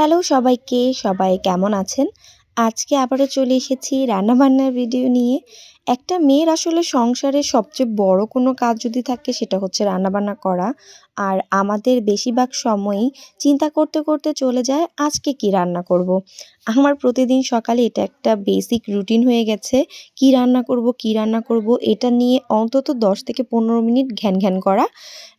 Hello সবাইকে সবাই কেমন আছেন? আজকে আবারও চলে এসেছি রান্নাবান্নার ভিডিও নিয়ে। একটা মেয়ের আসলে সংসারে সবচেয়ে বড় কোনো কাজ যদি থাকে সেটা হচ্ছে রান্নাবান্না করা। আর আমাদের বেশিরভাগ সময়ই চিন্তা করতে করতে চলে যায়, আজকে কি রান্না করব। আমার প্রতিদিন সকালে এটা একটা বেসিক রুটিন হয়ে গেছে। কি রান্না করব, কি রান্না করব, এটা নিয়ে অন্তত দশ থেকে পনেরো মিনিট ঘ্যান ঘ্যান করা।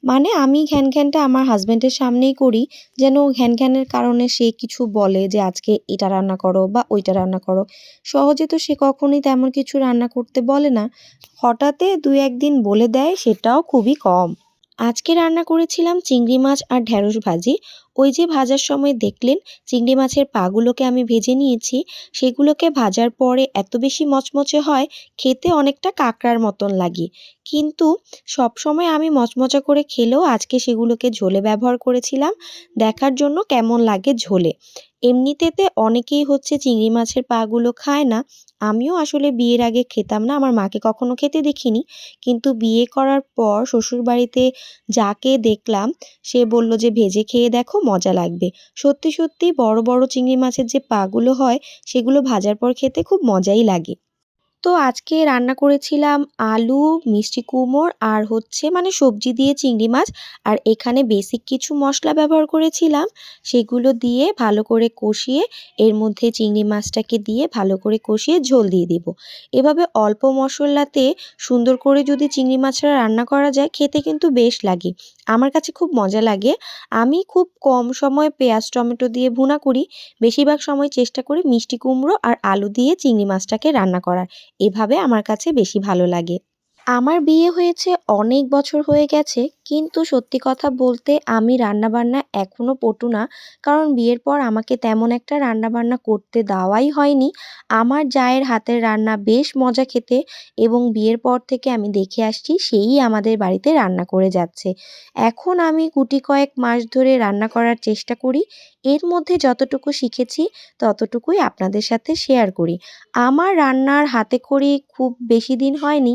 মানে আমি ঘ্যান ঘ্যানটা আমার হাজব্যান্ডের সামনেই করি, যেন ঘ্যান ঘ্যানের কারণে সে কিছু বলে যে, আজকে এটা রান্না করো বা ওইটা রান্না করো। সহজে তো সে কখনোই তেমন কিছু রান্না করতে বলে না। হঠাৎ দু একদিন বলে দেয় সেটাও খুবই কম। আজকে রান্না করেছিলাম চিংড়ি মাছ আর ঢ্যাঁড়স ভাজি। ওই যে ভাজার সময় দেখলেন, চিংড়ি মাছের পাগুলোকে আমি ভেজে নিয়েছি। সেগুলোকে ভাজার পরে এত বেশি মচমচে হয়, খেতে অনেকটা কাঁকড়ার মতন লাগে। কিন্তু সব সময় আমি মচমচা করে খেলেও আজকে সেগুলোকে ঝোলে ব্যবহার করেছিলাম। দেখার জন্য কেমন লাগে ঝোলে। এমনিতেতে অনেকেই হচ্ছে চিংড়ি মাছের পাগুলো খায় না। আমিও আসলে বিয়ের আগে খেতাম না, আমার মাকে কখনো খেতে দেখিনি। কিন্তু বিয়ে করার পর শ্বশুরবাড়িতে যাকে দেখলাম, সে বলল যে, ভেজে খেয়ে দেখো, মজা লাগবে। সত্যি সত্যি বড় বড় চিংড়ি মাছের যে পাগুলো হয়, সেগুলো ভাজার পর খেতে খুব মজাই লাগে। তো আজকে রান্না করেছিলাম আলু, মিষ্টি কুমড়ো আর হচ্ছে মানে সবজি দিয়ে চিংড়ি মাছ। আর এখানে বেসিক কিছু মশলা ব্যবহার করেছিলাম। সেগুলো দিয়ে ভালো করে কষিয়ে এর মধ্যে চিংড়ি মাছটাকে দিয়ে ভালো করে কষিয়ে ঝোল দিয়ে দেব। এভাবে অল্প মশলাতে সুন্দর করে যদি চিংড়ি মাছটা রান্না করা যায়, খেতে কিন্তু বেশ লাগে। আমার কাছে খুব মজা লাগে। আমি খুব কম সময় পেঁয়াজ, টমেটো দিয়ে ভুনা করি। বেশিরভাগ সময় চেষ্টা করি মিষ্টি কুমড়ো আর আলু দিয়ে চিংড়ি মাছটাকে রান্না করার। এভাবে আমার কাছে বেশি ভালো লাগে। আমার বিয়ে হয়েছে অনেক বছর হয়ে গেছে, কিন্তু সত্যি কথা বলতে আমি রান্নাবান্না এখনও পটু না। কারণ বিয়ের পর আমাকে তেমন একটা রান্নাবান্না করতে দেওয়াই হয়নি। আমার জায়ের হাতের রান্না বেশ মজা খেতে এবং বিয়ের পর থেকে আমি দেখে আসছি সেই আমাদের বাড়িতে রান্না করে যাচ্ছে। এখন আমি গুটি কয়েক মাস ধরে রান্না করার চেষ্টা করি, এর মধ্যে যতটুকু শিখেছি ততটুকুই আপনাদের সাথে শেয়ার করি। আমার রান্নার হাতে খড়ি খুব বেশি দিন হয়নি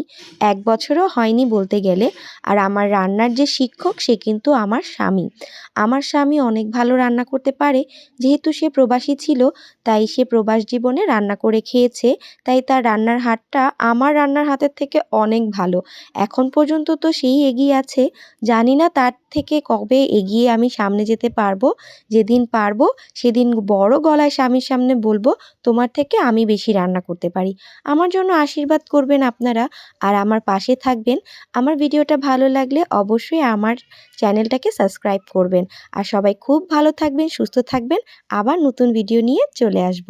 এক বছরও হয়নি বলতে গেলে। আর আমার রান্নার যে শিক্ষক, সে কিন্তু আমার স্বামী। আমার স্বামী অনেক ভালো রান্না করতে পারে। যেহেতু সে প্রবাসী ছিল, তাই সে প্রবাস জীবনে রান্না করে খেয়েছে। তাই তার রান্নার হাতটা আমার রান্নার হাতের থেকে অনেক ভালো। এখন পর্যন্ত তো সেই এগিয়ে আছে। জানি না তার থেকে কবে এগিয়ে আমি সামনে যেতে পারব। যেদিন পারব, সেদিন বড় গলায় স্বামীর সামনে বলব, তোমার থেকে আমি বেশি রান্না করতে পারি। আমার জন্য আশীর্বাদ করবেন আপনারা। আর আমার পাশে থাকবেন। আমার ভিডিওটা ভালো লাগলে অবশ্যই আমার চ্যানেলটাকে সাবস্ক্রাইব করবেন। আর সবাই খুব ভালো থাকবেন, সুস্থ থাকবেন। আবার নতুন ভিডিও নিয়ে চলে আসব।